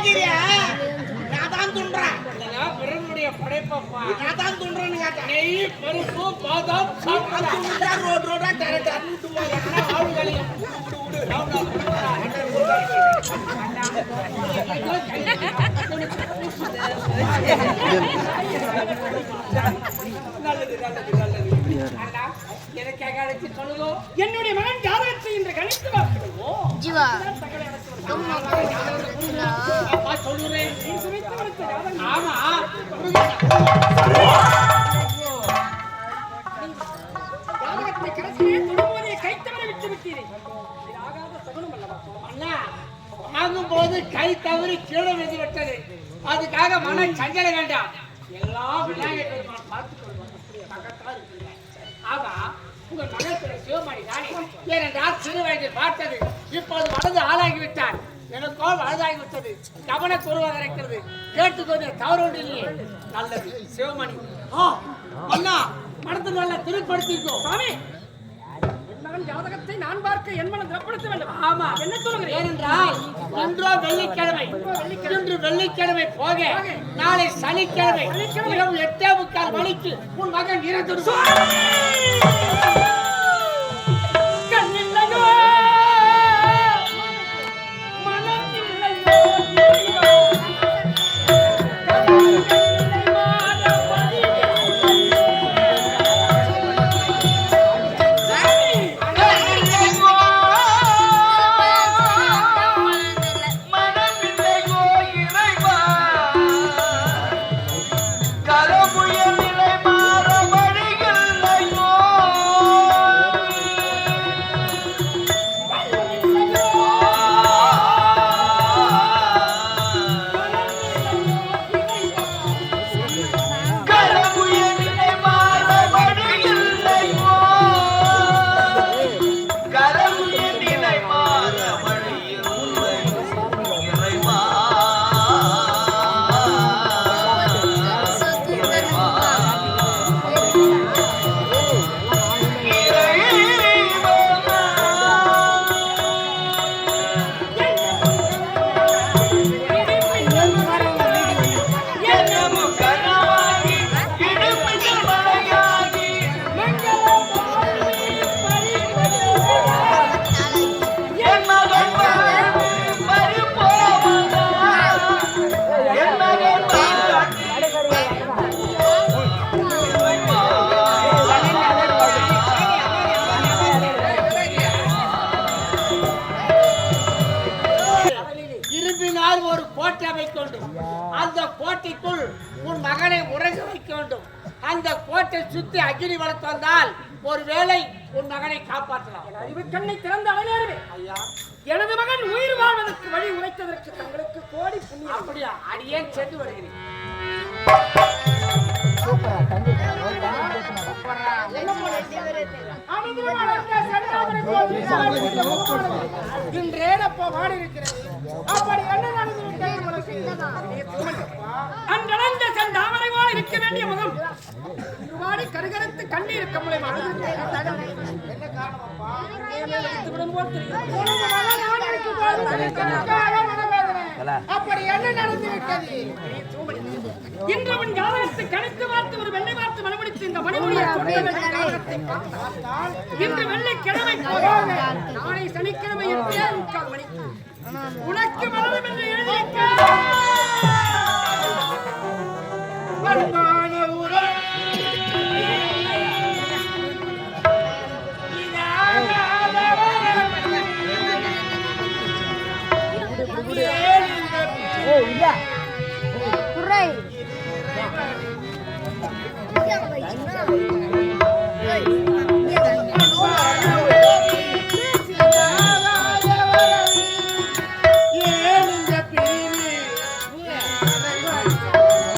கேக்குறியா நான் தான் துன்றேன் பிரபுடைய படைப்பப்பா நான் தான் துன்றேன்னு கேட்டேன் என்னுடைய மகன் ஜாதகத்தை இன்று கணித்து பார்க்கிறோம்? ஜீவா. சொல்லுறேன். ஆமா. வாங்கும்போது கை தவறி கீழே விழுந்து விட்டது. அதுக்காக மன சஞ்சல வேண்டாம். எல்லாம் விநாயகர் ஆமா உங்க மகத்துல சிவமணி தானே. ஏனென்றால் சிறு வயதில் பார்த்தது இப்போது வலது ஆளாகி விட்டார். எனக்கோ வலதாகி விட்டது கவனக்குறைவாக இருக்கிறது. கேட்டுக்கொண்டு தவறு ஒன்று இல்லையே. நல்லது. சிவமணி. ஆ அண்ணா மனது நல்ல திருப்படுத்திக்கோ சாமி மகன் ஜாதகத்தை நான் பார்க்க என் மனம் திறப்படுத்த வேண்டும். ஆமா. என்ன சொல்லுகிறேன் ஏனென்றால் இன்றோ வெள்ளிக்கிழமை. இன்று வெள்ளிக்கிழமை. போக நாளை சனிக்கிழமை. இரவு எட்டே முக்கால் மணிக்கு உன் மகன் இறந்து கோட்டைக்குள் உன் மகனை உறங்க வைக்க வேண்டும். அந்த கோட்டை சுத்தி அக்னி வளர்த்து வந்தால் ஒருவேளை உன் மகனை காப்பாற்றலாம். அறிவு கண்ணை திறந்த அழகே ஐயா. எனது மகன் உயிர் வாழ்வதற்கு வழி உரைத்ததற்கு தங்களுக்கு கோடி புண்ணியம். அப்படியா? அடியேன் சென்று வருகிறேன் இன்றேனப்போ வாடி இருக்கிறது அப்படி என்ன நடந்து அன்றளந்த உங்களுக்கு தாமரை செந்தாமரை போல இருக்க வேண்டிய முகம் திருவாடி கருகரத்து கண்ணீர் கம்மலை அப்படி என்ன நடந்து இன்று கணித்து பார்த்து ஒரு வெள்ளை பார்த்து மனமுடித்து இந்த மணிமுடியை இன்று வெள்ளிக்கிழமை நாளை சனிக்கிழமை எட்டே மணிக்கு உனக்கு மரணம் துறை